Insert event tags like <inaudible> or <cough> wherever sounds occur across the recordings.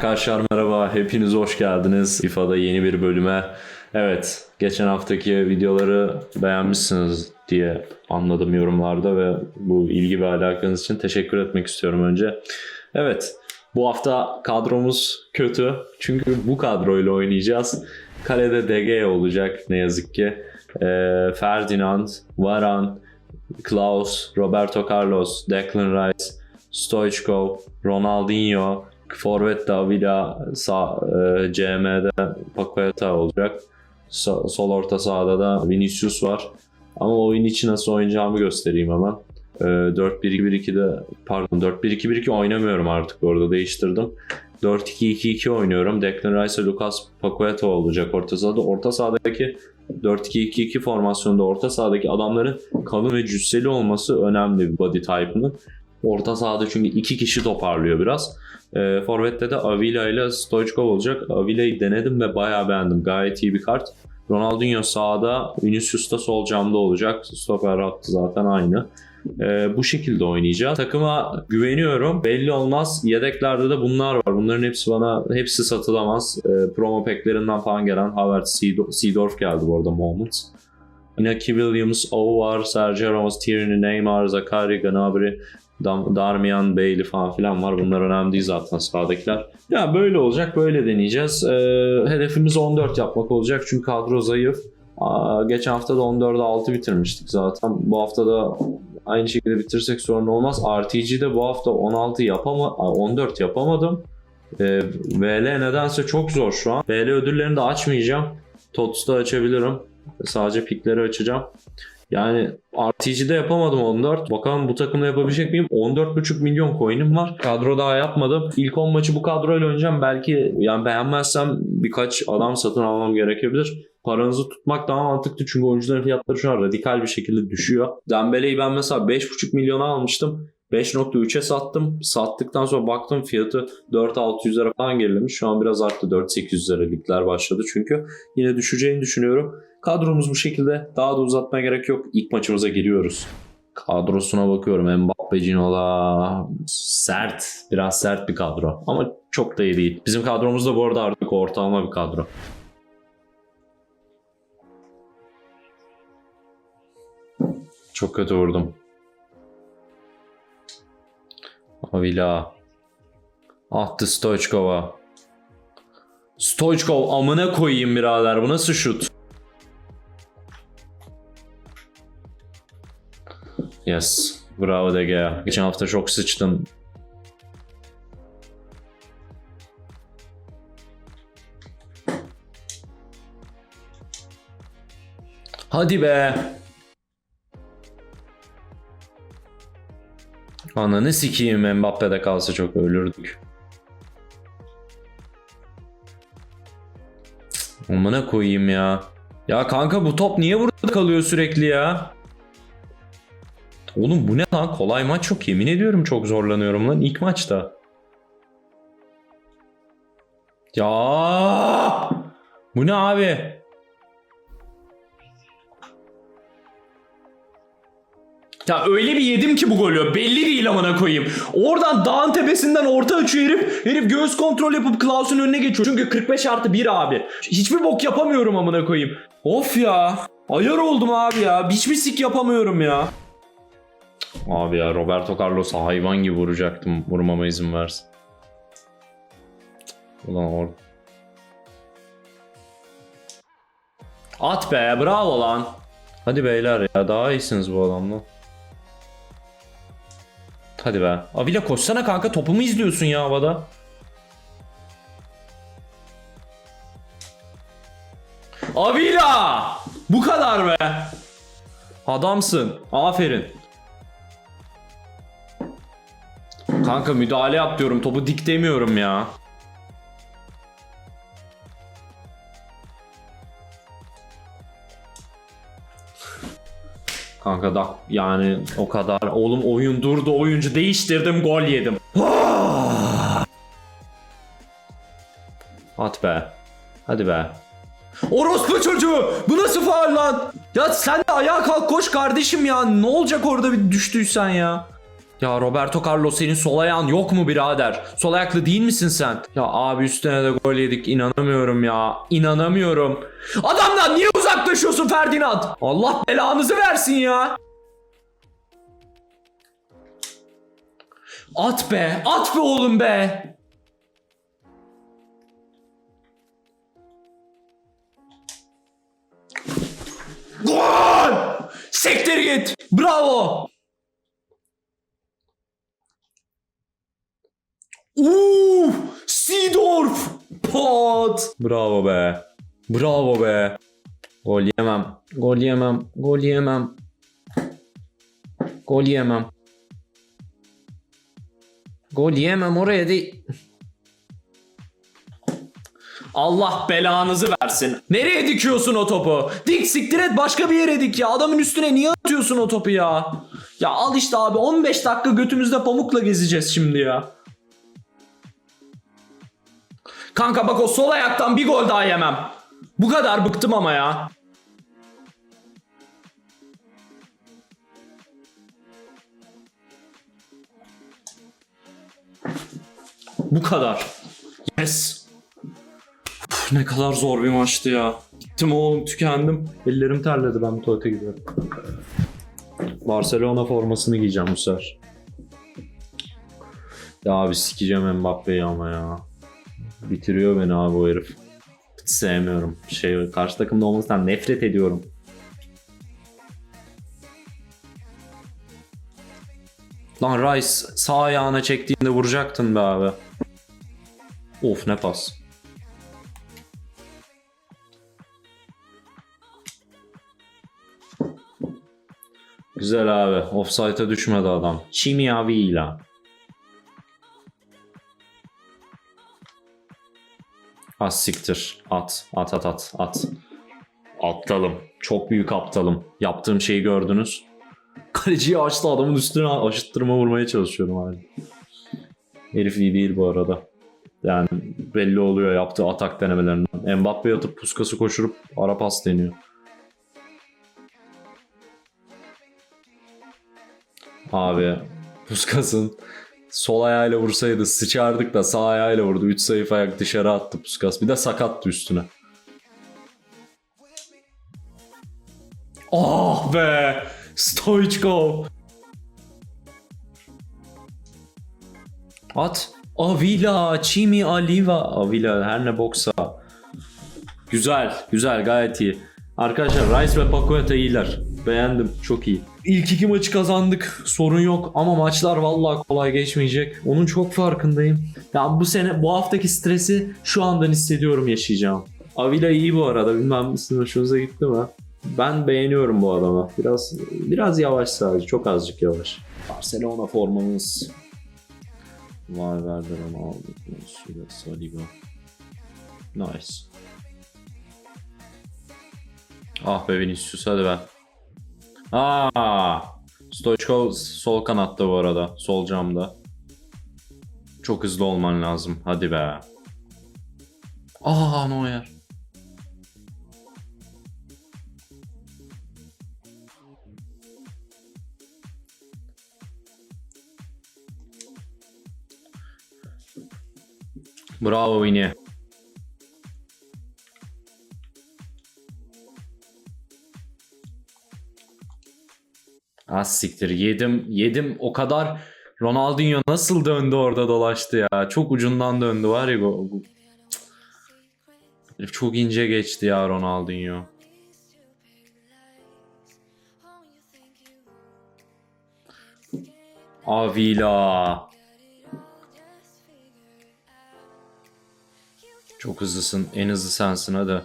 Arkadaşlar merhaba, hepiniz hoş geldiniz. FIFA'da yeni bir bölüme. Evet, geçen haftaki videoları beğenmişsiniz diye anladım yorumlarda ve bu ilgi ve alakanız için teşekkür etmek istiyorum önce. Evet, bu hafta kadromuz kötü çünkü bu kadroyla oynayacağız. Kalede DG olacak ne yazık ki. Ee, Ferdinand, Varan, Klaus, Roberto Carlos, Declan Rice, Stoichkov, Ronaldinho, Forvet Davila, sağ, e, CM'de Paqueta olacak. So- sol orta sahada da Vinicius var. Ama oyun içi nasıl oynayacağımı göstereyim hemen. E, 4-1-2-1-2'de pardon 4-1-2-1-2 oynamıyorum artık orada değiştirdim. 4-2-2-2 oynuyorum. Declan Rice Lucas Paqueta olacak orta sahada. Orta sahadaki 4-2-2-2 formasyonda orta sahadaki adamların kalın ve cüsseli olması önemli bir body type'ının. Orta sahada çünkü iki kişi toparlıyor biraz. E, Forvet'te de Avila ile Stoichkov olacak. Avila'yı denedim ve bayağı beğendim. Gayet iyi bir kart. Ronaldinho sağda, Vinicius da sol camda olacak. Stoper hattı zaten aynı. E, bu şekilde oynayacağız. Takıma güveniyorum. Belli olmaz. Yedeklerde de bunlar var. Bunların hepsi bana hepsi satılamaz. E, promo packlerinden falan gelen Havertz, Seedorf- geldi bu arada Moments. Inaki Williams, O var, Sergio Ramos, Tierney, Neymar, Zakari, Gnabry, Darmian, Bailey falan filan var. Bunlar önemli değil zaten sağdakiler. Ya böyle olacak, böyle deneyeceğiz. Ee, hedefimiz 14 yapmak olacak çünkü kadro zayıf. Aa, geçen hafta da 14'e 6 bitirmiştik zaten. Bu hafta da aynı şekilde bitirsek sorun olmaz. RTG'de bu hafta 16 yapama 14 yapamadım. Ee, VL nedense çok zor şu an. VL ödüllerini de açmayacağım. TOTS'ta açabilirim. Sadece pikleri açacağım. Yani RTG'de yapamadım 14. Bakalım bu takımda yapabilecek miyim? 14,5 milyon coin'im var. Kadro daha yapmadım. İlk 10 maçı bu kadroyla oynayacağım. Belki yani beğenmezsem birkaç adam satın almam gerekebilir. Paranızı tutmak daha mantıklı çünkü oyuncuların fiyatları şu an radikal bir şekilde düşüyor. Dembele'yi ben mesela 5,5 milyona almıştım. 5.3'e sattım. Sattıktan sonra baktım fiyatı 4-600 lira falan gerilemiş. Şu an biraz arttı. 4-800 lira ligler başladı çünkü. Yine düşeceğini düşünüyorum. Kadromuz bu şekilde. Daha da uzatmaya gerek yok. İlk maçımıza giriyoruz. Kadrosuna bakıyorum. Mbappe, Ginola sert. Biraz sert bir kadro. Ama çok da iyi değil. Bizim kadromuz da bu arada artık ortalama bir kadro. Çok kötü vurdum. Avila. Attı Stoichkov'a. Stoichkov amına koyayım birader. Bu nasıl şut? Yes. Bravo De. Geçen hafta çok sıçtın. Hadi be. Ananı sikeyim Mbappe'de kalsa çok ölürdük. Amına koyayım ya. Ya kanka bu top niye burada kalıyor sürekli ya? Oğlum bu ne lan? Kolay maç yok. Yemin ediyorum çok zorlanıyorum lan ilk maçta. Ya! Bu ne abi? Ya öyle bir yedim ki bu golü. Belli değil amına koyayım. Oradan dağın tepesinden orta açıyor herif. Herif göğüs kontrol yapıp Klaus'un önüne geçiyor. Çünkü 45 artı 1 abi. Hiçbir bok yapamıyorum amına koyayım. Of ya. Ayar oldum abi ya. Hiçbir sik yapamıyorum ya. Abi ya Roberto Carlos'a hayvan gibi vuracaktım. Vurmama izin versin. Ulan or... At be bravo lan. Hadi beyler ya daha iyisiniz bu adamla. Hadi be. Avila koşsana kanka topumu izliyorsun ya havada. Avila! Bu kadar be. Adamsın. Aferin. Kanka müdahale yap diyorum. Topu dik demiyorum ya. Kanka da yani o kadar. Oğlum oyun durdu. Oyuncu değiştirdim. Gol yedim. At be. Hadi be. Orospu çocuğu! Bu nasıl faal lan? Ya sen de ayağa kalk koş kardeşim ya. Ne olacak orada bir düştüysen ya? Ya Roberto Carlos senin sol ayağın yok mu birader? Sol ayaklı değil misin sen? Ya abi üstüne de gol yedik inanamıyorum ya. İnanamıyorum. Adamdan niye uzaklaşıyorsun Ferdinand? Allah belanızı versin ya. At be, at be oğlum be. Gol! Sektir git. Bravo. Uuu! Seedorf! Pot! Bravo be. Bravo be. Gol yemem. Gol yemem. Gol yemem. Gol yemem. Gol yemem oraya değil. Allah belanızı versin. Nereye dikiyorsun o topu? Dik siktir et başka bir yere dik ya. Adamın üstüne niye atıyorsun o topu ya? Ya al işte abi 15 dakika götümüzde pamukla gezeceğiz şimdi ya. Kanka bak o sol ayaktan bir gol daha yemem. Bu kadar bıktım ama ya. Bu kadar. Yes. Uf, ne kadar zor bir maçtı ya. Gittim oğlum tükendim. Ellerim terledi ben tuvalete gidiyorum. Barcelona formasını giyeceğim bu sefer. Ya abi sikeceğim Mbappe'yi ama ya. Bitiriyor beni abi o herif. Hiç sevmiyorum. Şey, karşı takımda olmasından nefret ediyorum. Lan Rice sağ ayağına çektiğinde vuracaktın be abi. Of ne pas. Güzel abi. Offside'a düşmedi adam. Chimiavila. Az siktir. At. At at at. At. Aptalım. Çok büyük aptalım. Yaptığım şeyi gördünüz. Kaleciyi açtı adamın üstüne aşıttırma vurmaya çalışıyorum abi. Herif iyi değil bu arada. Yani belli oluyor yaptığı atak denemelerinden. Mbappe'ye atıp puskası koşurup ara pas deniyor. Abi Puskas'ın sol ayağıyla vursaydı sıçardık da sağ ayağıyla vurdu. 3 zayıf ayak dışarı attı Puskas. Bir de sakattı üstüne. Ah be! Stoichkov! At. Avila, Chimi Aliva. Avila her ne boksa. Güzel, güzel gayet iyi. Arkadaşlar Rice ve Paqueta iyiler. Beğendim, çok iyi. İlk iki maçı kazandık, sorun yok ama maçlar vallahi kolay geçmeyecek. Onun çok farkındayım. Ya bu sene, bu haftaki stresi şu andan hissediyorum yaşayacağım. Avila iyi bu arada, bilmem sizin hoşunuza gitti mi? Ben beğeniyorum bu adamı. Biraz biraz yavaş sadece, çok azıcık yavaş. Barcelona formamız. Valverde, Ronaldo, Messi, Saliba. Nice. Ah be Vinicius hadi be. Aa! Stoichkov sol kanatta bu arada. Sol camda. Çok hızlı olman lazım. Hadi be. Aa Neuer. Bravo Vini. Az siktir yedim yedim o kadar Ronaldinho nasıl döndü orada dolaştı ya çok ucundan döndü var ya bu, çok ince geçti ya Ronaldinho. Avila. Çok hızlısın. En hızlı sensin hadi.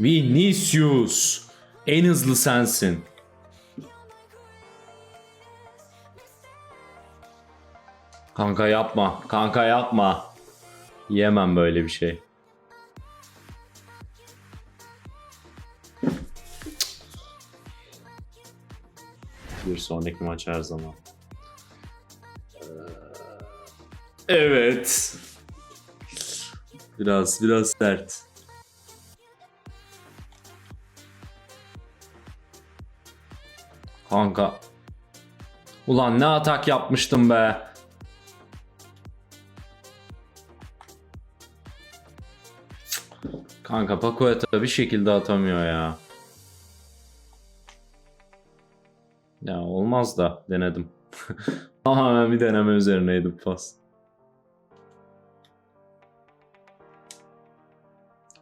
Vinicius. En hızlı sensin. Kanka yapma. Kanka yapma. Yemem böyle bir şey. Bir sonraki maç her zaman. Ee, Evet. Biraz biraz sert. Kanka. Ulan ne atak yapmıştım be. Kanka Pakueta bir şekilde atamıyor ya. Ya olmaz da denedim. <laughs> Tamamen bir deneme üzerineydi pas.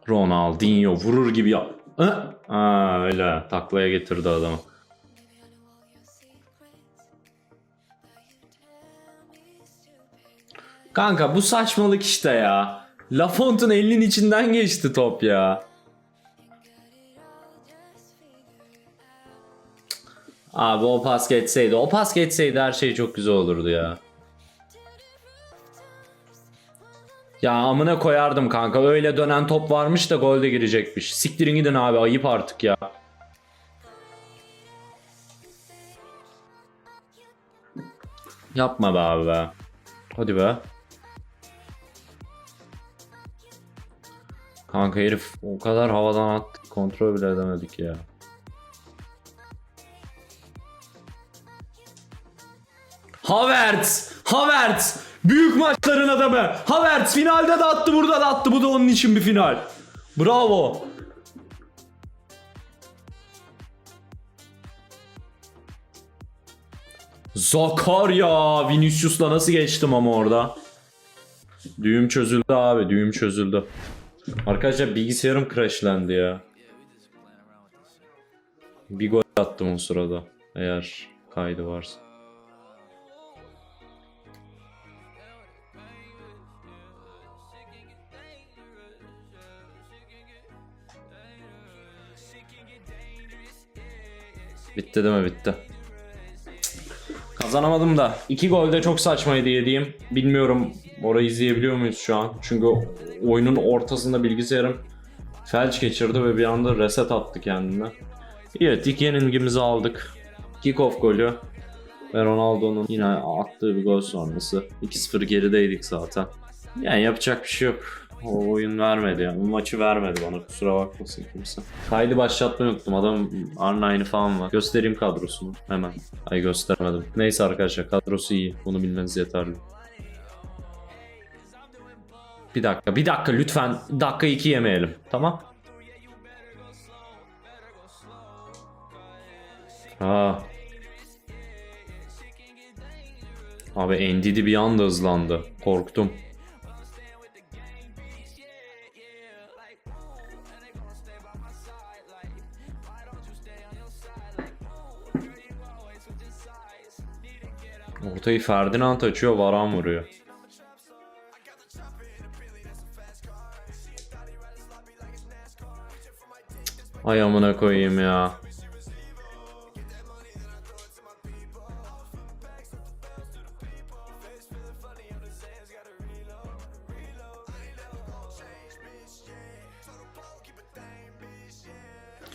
Ronaldinho vurur gibi yap. Hı? Aa öyle taklaya getirdi adamı. Kanka bu saçmalık işte ya. Lafont'un elinin içinden geçti top ya. Abi o pas geçseydi, o pas geçseydi her şey çok güzel olurdu ya. Ya amına koyardım kanka. Öyle dönen top varmış da golde girecekmiş. Siktirin gidin abi ayıp artık ya. Yapma be abi be. Hadi be. Kanka herif o kadar havadan attı. Kontrol bile edemedik ya. Havertz! Havertz! Büyük maçların adamı. Havertz finalde de attı burada da attı. Bu da onun için bir final. Bravo. Zakarya Vinicius'la nasıl geçtim ama orada. Düğüm çözüldü abi düğüm çözüldü. Arkadaşlar bilgisayarım crashlendi ya. Bir gol attım o sırada. Eğer kaydı varsa. Bitti değil mi? Bitti. Kazanamadım da. iki gol de çok saçmaydı yediğim. Bilmiyorum orayı izleyebiliyor muyuz şu an? Çünkü oyunun ortasında bilgisayarım felç geçirdi ve bir anda reset attı kendine. Evet ilk yenilgimizi aldık. Kickoff golü ve Ronaldo'nun yine attığı bir gol sonrası. 2-0 gerideydik zaten. Yani yapacak bir şey yok. O oyun vermedi yani. Bu maçı vermedi bana kusura bakmasın kimse. Kaydı başlatmayı unuttum. Adam R9'ı falan var. Göstereyim kadrosunu hemen. Ay göstermedim. Neyse arkadaşlar kadrosu iyi. Bunu bilmeniz yeterli. Bir dakika bir dakika lütfen dakika 2 yemeyelim. Tamam. Ha. Abi Ndidi bir anda hızlandı. Korktum. Ortayı Ferdinand açıyor, Varan vuruyor. Ay amına koyayım ya.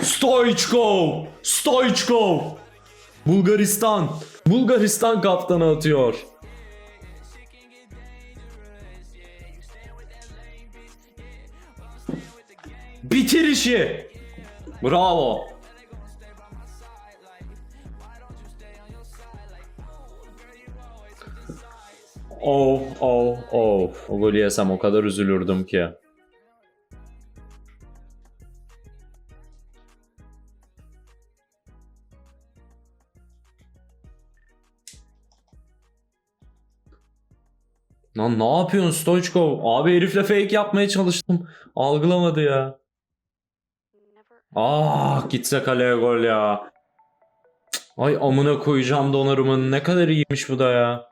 Stoichkov! Stoichkov! Bulgaristan! Bulgaristan kaptanı atıyor. Bitir işi! Bravo! Oh oh oh. O golü yesem o kadar üzülürdüm ki. Lan ne yapıyorsun Stoichkov? Abi herifle fake yapmaya çalıştım. Algılamadı ya. Ah gitse kaleye gol ya. Ay amına koyacağım Donnarumma'nın ne kadar iyiymiş bu da ya.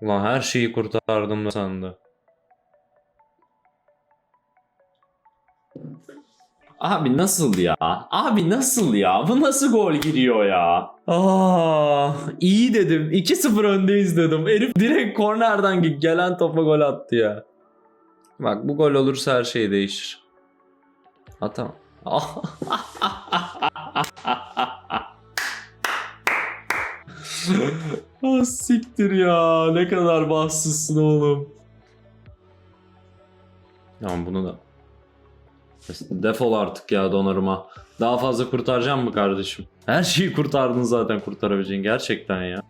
Ulan her şeyi kurtardım da sandı. Abi nasıl ya? Abi nasıl ya? Bu nasıl gol giriyor ya? Aa, iyi dedim. 2-0 öndeyiz dedim. Herif direkt kornerden gelen topa gol attı ya. Bak bu gol olursa her şey değişir. Atam. <laughs> ah siktir ya. Ne kadar bahtsızsın oğlum. Tamam bunu da. Defol artık ya donarıma. Daha fazla kurtaracağım mı kardeşim? Her şeyi kurtardın zaten kurtarabileceğin gerçekten ya.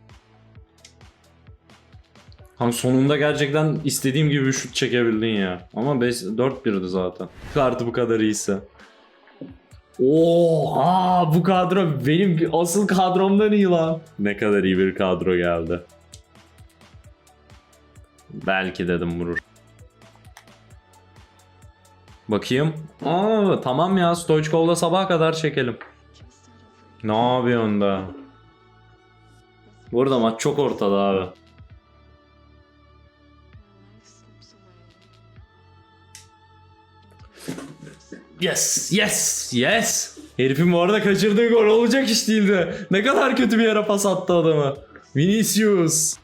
Hani sonunda gerçekten istediğim gibi bir şut çekebildin ya. Ama 4-1'di zaten. Kartı bu kadar iyiyse. Oha bu kadro benim asıl kadromdan iyi lan. Ne kadar iyi bir kadro geldi. Belki dedim vurur. Bakayım. Aa tamam ya Stoichkov'la sabaha kadar çekelim. Ne yapıyorsun da? Burada maç çok ortada abi. Yes, yes, yes. Herifin bu arada kaçırdığı gol olacak iş değildi. Ne kadar kötü bir yere pas attı adamı. Vinicius.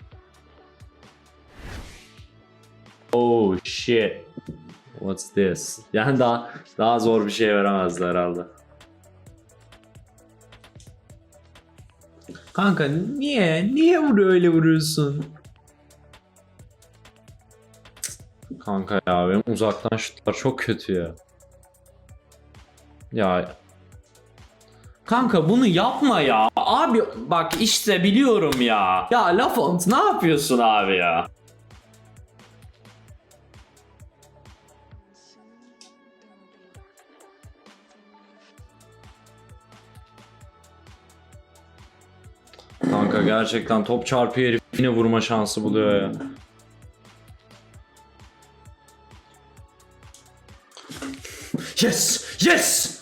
Oh shit. What's this? Yani daha daha zor bir şey veremezdi herhalde. Kanka niye? Niye vuruyor öyle vuruyorsun? Kanka ya benim uzaktan şutlar çok kötü ya. Ya Kanka bunu yapma ya. Abi bak işte biliyorum ya. Ya Lafont ne yapıyorsun abi ya? Gerçekten top çarpıyor herif yine vurma şansı buluyor ya. Yes! Yes!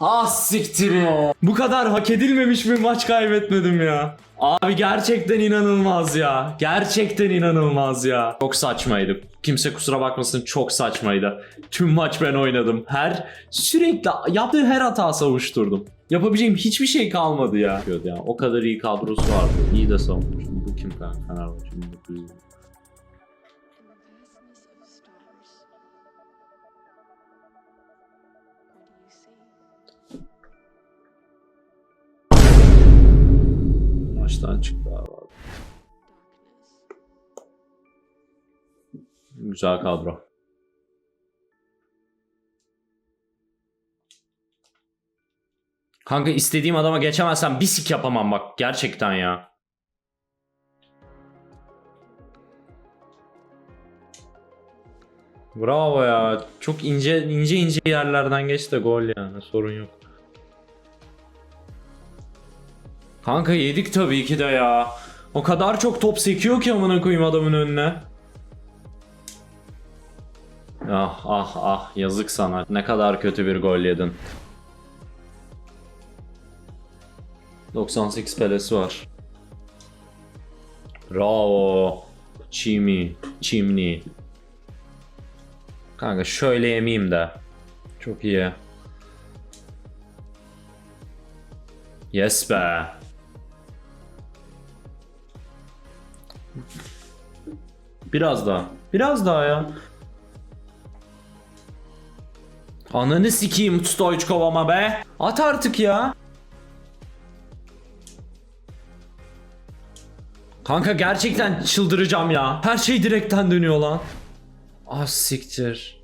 Ah siktir ya. Bu kadar hak edilmemiş bir maç kaybetmedim ya. Abi gerçekten inanılmaz ya. Gerçekten inanılmaz ya. Çok saçmaydı. Kimse kusura bakmasın çok saçmaydı. Tüm maç ben oynadım. Her sürekli yaptığı her hata savuşturdum. Yapabileceğim hiçbir şey kalmadı ya. ya. O kadar iyi kadrosu vardı. İyi de savunmuş. Bu kim kanka? Fenerbahçe 1900. Maçtan çıktı abi. Güzel kadro. Kanka istediğim adama geçemezsem bir sik yapamam bak gerçekten ya. Bravo ya. Çok ince ince ince yerlerden geçti de gol yani sorun yok. Kanka yedik tabii ki de ya. O kadar çok top sekiyor ki amına koyayım adamın önüne. Ah ah ah yazık sana. Ne kadar kötü bir gol yedin. 98 pelesi var. Bravo. Chimney. Chimney. Kanka şöyle yemeyeyim de. Çok iyi. Yes be. Biraz daha. Biraz daha ya. Ananı sikeyim Stoichkov ama be. At artık ya. Kanka gerçekten çıldıracağım ya. Her şey direkten dönüyor lan. Ah siktir.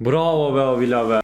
Bravo be Avila be.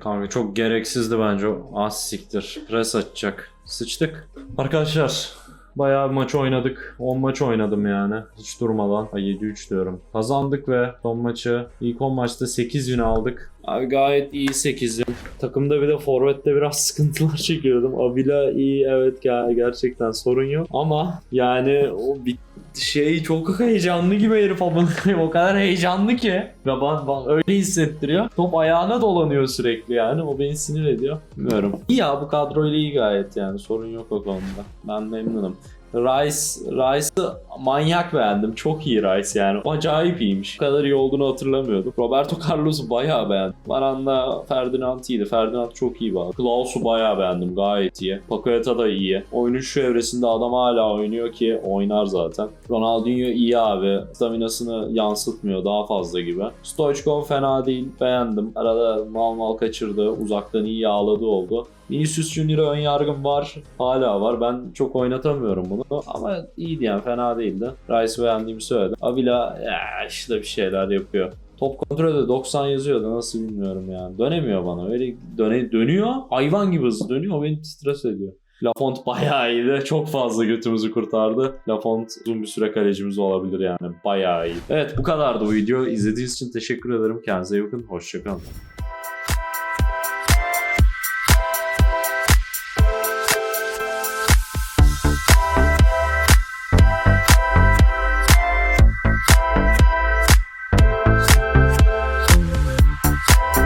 Kanka çok gereksizdi bence o. Az siktir. Pres açacak. Sıçtık. Arkadaşlar bayağı bir maç oynadık. 10 maç oynadım yani. Hiç durmadan. Ay 7-3 diyorum. Kazandık ve son maçı ilk 10 maçta 8 win aldık. Abi gayet iyi 8 win. Takımda bir de forvette biraz <laughs> sıkıntılar çekiyordum. Avila iyi evet ger- gerçekten sorun yok. Ama yani o bir şey çok heyecanlı gibi herif amına. <laughs> O kadar heyecanlı ki. Ve bana, bana öyle hissettiriyor. Top ayağına dolanıyor sürekli yani. O beni sinir ediyor. Bilmiyorum. İyi ya bu kadroyla iyi gayet yani. Sorun yok o konuda. Ben memnunum. Rice, Rice'ı manyak beğendim. Çok iyi Rice yani. Acayip iyiymiş. Bu kadar iyi olduğunu hatırlamıyordum. Roberto Carlos'u bayağı beğendim. Varanda Ferdinand iyiydi. Ferdinand çok iyi var. Klaus'u bayağı beğendim. Gayet iyi. Paqueta da iyi. Oyunun şu evresinde adam hala oynuyor ki oynar zaten. Ronaldinho iyi abi. Staminasını yansıtmıyor daha fazla gibi. Stoichkov fena değil. Beğendim. Arada mal mal kaçırdı. Uzaktan iyi yağladı oldu. Vinicius Junior'a ön yargım var. Hala var. Ben çok oynatamıyorum bunu. Ama iyiydi yani fena değildi. Rice beğendiğimi söyledim. Avila işte bir şeyler yapıyor. Top kontrolde 90 yazıyordu nasıl bilmiyorum yani. Dönemiyor bana. Öyle döne, dönüyor. Hayvan gibi hızlı dönüyor. O beni stres ediyor. Lafont bayağı iyiydi. Çok fazla götümüzü kurtardı. Lafont uzun bir süre kalecimiz olabilir yani. Bayağı iyi. Evet bu kadardı bu video. İzlediğiniz için teşekkür ederim. Kendinize iyi bakın. Hoşçakalın.